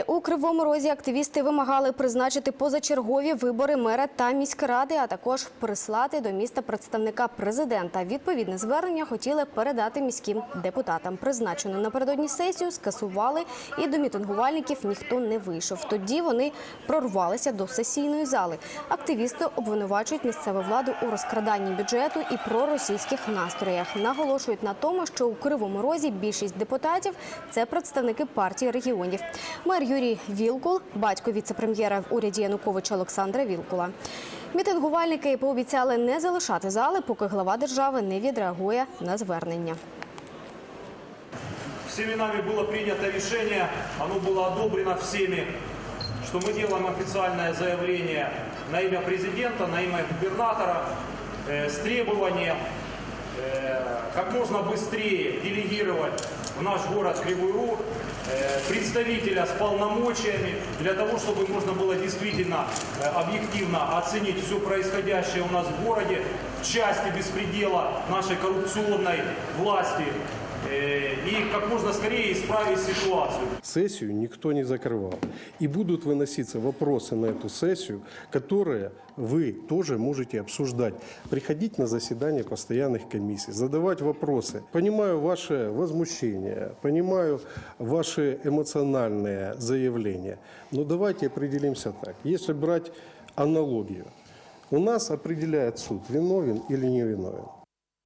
У Кривому Розі активісти вимагали призначити позачергові вибори мера та міськради, а також прислати до міста представника президента. Відповідне звернення хотіли передати міським депутатам. Призначену напередодні сесію скасували, і до мітингувальників ніхто не вийшов. Тоді вони прорвалися до сесійної зали. Активісти обвинувачують місцеву владу у розкраданні бюджету і проросійських настроях. Наголошують на тому, що у Кривому Розі більшість депутатів це представники партії регіонів. Мер Юрій Вілкул, батько віцепрем'єра в уряді Януковича Олександра Вілкула. Мітингувальники пообіцяли не залишати зали, поки глава держави не відреагує на звернення. Всеми нами было принято решение, оно было одобрено всеми, что мы делаем официальное заявление на имя президента, на имя губернатора э, с требованием э, как можно быстрее делегировать в наш город Кривой Рог э, представителя с полномочиями для того, чтобы можно было действительно э, объективно оценить все происходящее у нас в городе в части беспредела нашей коррупционной власти э, и как можно скорее исправить ситуацию. Сессию никто не закрывал. И будут выноситься вопросы на эту сессию, которые вы тоже можете обсуждать. Приходить на заседание постоянных комиссий, задавать вопросы. Понимаю ваше возмущение, понимаю ваши эмоциональные заявления. Но давайте определимся так. Если брать аналогию, у нас определяет суд, виновен или не виновен.